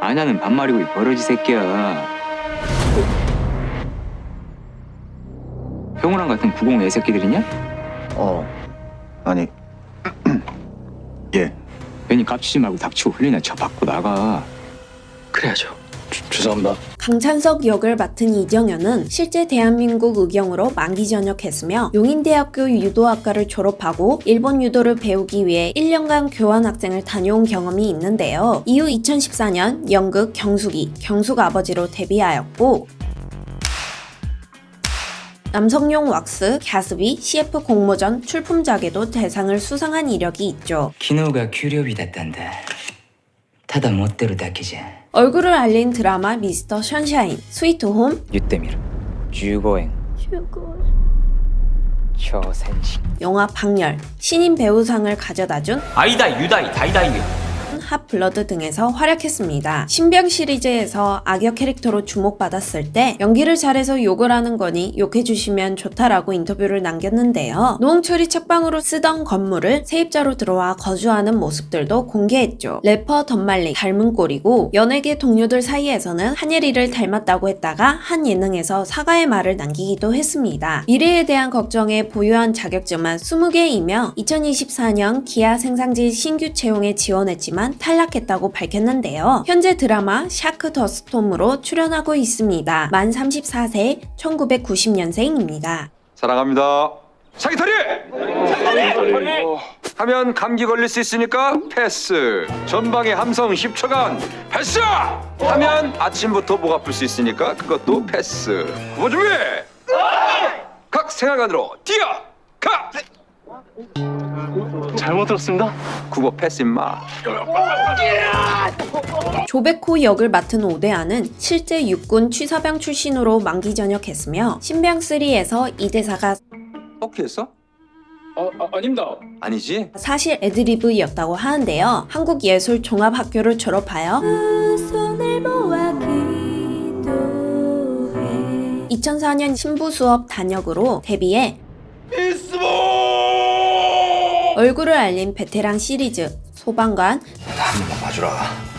아냐는 반말이고 이 버러지 새끼야. 형우랑 같은 부공 애새끼들이냐? 어 아니 예 괜히 깝치지 말고 닥치고 흘리나 쳐 받고 나가. 그래야죠. 주- 죄송합니다 강찬석 역을 맡은 이정현은 실제 대한민국 의경으로 만기 전역했으며 용인대학교 유도학과를 졸업하고 일본 유도를 배우기 위해 1년간 교환학생을 다녀온 경험이 있는데요. 이후 2014년 연극 경숙이, 경숙 아버지로 데뷔하였고 남성용 왁스, 갸스비, CF 공모전 출품작에도 대상을 수상한 이력이 있죠. 기노가 규렵이 됐단다. ただ持ってるだけじゃ 얼굴을 알린 드라마 미스터 션샤인, 스위트 홈, 言ってみる。15円。挑戦し。 영화 박열, 신인 배우상을 가져다준 아이다 유다이 다이다이 핫블러드 등에서 활약했습니다. 신병 시리즈에서 악역 캐릭터로 주목받았을 때 연기를 잘해서 욕을 하는 거니 욕해주시면 좋다라고 인터뷰를 남겼는데요. 노홍철이 책방으로 쓰던 건물을 세입자로 들어와 거주하는 모습들도 공개했죠. 래퍼 덤말리 닮은 꼴이고 연예계 동료들 사이에서는 한예리를 닮았다고 했다가 한 예능에서 사과의 말을 남기기도 했습니다. 미래에 대한 걱정에 보유한 자격증만 20개이며 2024년 기아 생산지 신규 채용에 지원했지만 탈락했다고 밝혔는데요. 현재 드라마 샤크 더 스톰으로 출연하고 있습니다. 만 34세 1990년생입니다. 사랑합니다. 사기털이! 하면 감기 걸릴 수 있으니까 패스. 전방에 함성 10초간 패스! 하면 아침부터 목 아플 수 있으니까 그것도 패스. 후보 준비! 각 생활관으로 뛰어! 가! 잘못 들었습니다. 국어 패스 임마. 조백호 역을 맡은 오대아는 실제 육군 취사병 출신으로 만기 전역했으며 신병3에서 이 대사가 오케이 했어? 아, 아 아닙니다. 아니지? 사실 애드리브였다고 하는데요. 한국예술종합학교를 졸업하여 2004년 신부 수업 단역으로 데뷔해 얼굴을 알린 베테랑 시리즈 소방관. 한번 봐주라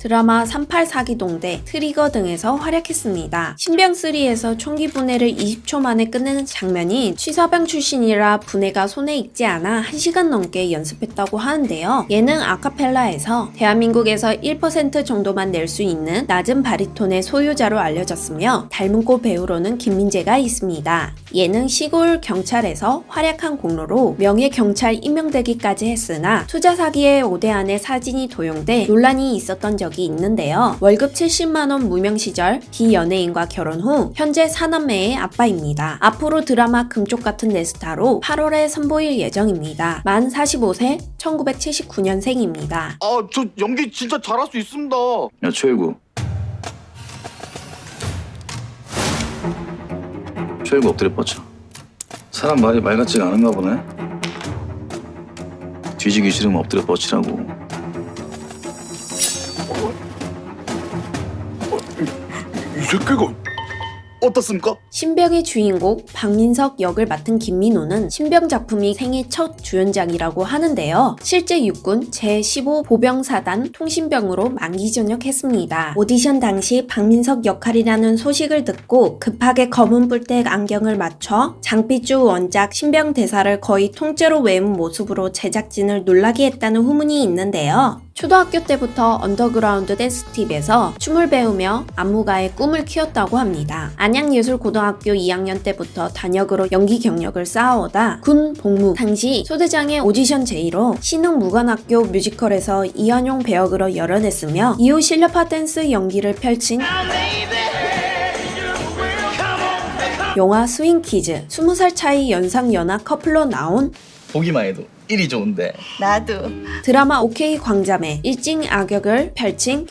드라마 38사기동대 트리거 등에서 활약했습니다. 신병3에서 총기 분해를 20초 만에 끝내는 장면이 취사병 출신이라 분해가 손에 익지 않아 1시간 넘게 연습했다고 하는데요. 예능 아카펠라에서 대한민국에서 1% 정도만 낼 수 있는 낮은 바리톤의 소유자로 알려졌으며 닮은 꼴 배우로는 김민재가 있습니다. 예능 시골 경찰에서 활약한 공로로 명예 경찰 임명되기까지 했으나 투자 사기에 오대안의 사진이 도용돼 논란이 있었던 적이 있는데요. 월급 70만 원 무명 시절 비연예인과 결혼 후 현재 사남매의 아빠입니다. 앞으로 드라마 금쪽 같은 내 스타로 8월에 선보일 예정입니다. 만 45세 1979년생입니다. 아, 저 연기 진짜 잘할 수 있습니다. 야 최일구 최일구 엎드려 뻗쳐 사람 말이 말 같지가 않은가 보네 뒤지기 싫으면 엎드려 뻗치라고 이 새끼가 어떻습니까? 신병의 주인공 박민석 역을 맡은 김민호는 신병 작품이 생애 첫 주연작이라고 하는데요. 실제 육군 제15 보병사단 통신병으로 만기 전역했습니다. 오디션 당시 박민석 역할이라는 소식을 듣고 급하게 검은 뿔tek 안경을 맞춰 장삐쭈 원작 신병 대사를 거의 통째로 외운 모습으로 제작진을 놀라게 했다는 후문이 있는데요. 초등학교 때부터 언더그라운드 댄스팀에서 춤을 배우며 안무가의 꿈을 키웠다고 합니다. 안양예술고등학교 2학년 때부터 단역으로 연기 경력을 쌓아오다 군 복무 당시 소대장의 오디션 제의로 신흥무관학교 뮤지컬에서 이한용 배역으로 열연했으며 이후 실력파 댄스 연기를 펼친 영화 스윙키즈 20살 차이 연상 연하 커플로 나온 보기만 해도 일이 좋은데. 나도. 드라마 OK 광자매 일진 악역을 펼친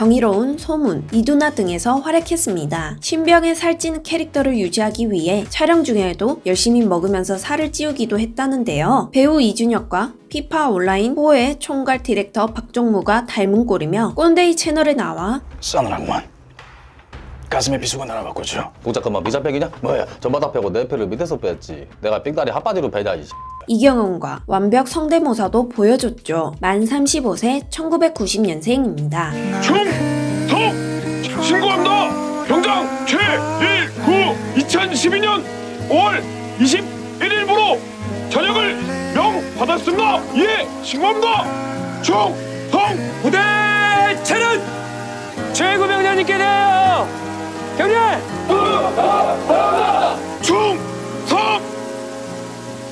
경이로운 소문, 이두나 등에서 활약했습니다. 신병의 살찐 캐릭터를 유지하기 위해 촬영 중에도 열심히 먹으면서 살을 찌우기도 했다는데요. 배우 이준혁과 피파 온라인 4의 총괄 디렉터 박종무가 닮은 꼴이며 꼰대이 채널에 나와 싸늘하구만 가슴에 비수건 하나 바꿔줘. 뭐 잠깐만 미자팩이냐? 뭐야 전바닥 패고 내 패를 밑에서 뺐지 내가 삑다리 핫바지로 패냐 이 이경훈과 완벽 성대모사도 보여줬죠. 만 35세 1990년생입니다. 충성 신고합니다. 병장 최일구 2012년 5월 21일부로 전역을 명 받았습니다. 예, 신고합니다. 충성 부대 차렷 최고 병장님께 대하 여 경례 충성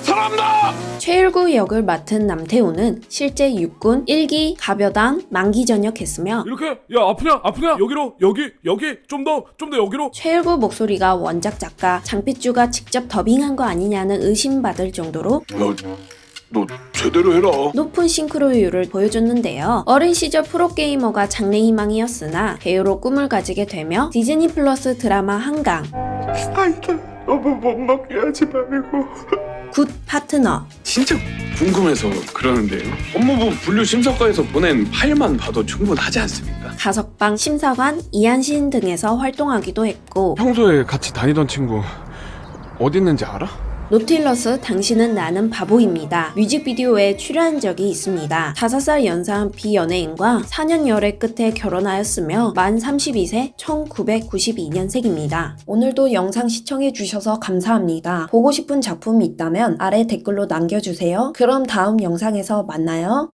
사랑합니다. 최일구 역을 맡은 남태우는 실제 육군 1기 가벼단 만기 전역했으며 이렇게 야 아프냐? 아프냐? 여기로? 여기? 여기? 좀 더 좀 더 여기로? 최일구 목소리가 원작 작가 장필주가 직접 더빙한 거 아니냐는 의심받을 정도로 너, 너 제대로 해라. 높은 싱크로율을 보여줬는데요. 어린 시절 프로게이머가 장래 희망이었으나 배우로 꿈을 가지게 되며 디즈니 플러스 드라마 한강 아이다, 너무 못 먹게 하지 말고. 굿 파트너 진짜 궁금해서 그러는데요 법무부 분류 심사과에서 보낸 파일만 봐도 충분하지 않습니까? 가석방 심사관 이한신 등에서 활동하기도 했고 평소에 같이 다니던 친구 어디 있는지 알아? 노틸러스 당신은 나는 바보입니다. 뮤직비디오에 출연한 적이 있습니다. 5살 연상한 비연예인과 4년 열애 끝에 결혼하였으며 만 32세 1992년생입니다. 오늘도 영상 시청해주셔서 감사합니다. 보고 싶은 작품이 있다면 아래 댓글로 남겨주세요. 그럼 다음 영상에서 만나요.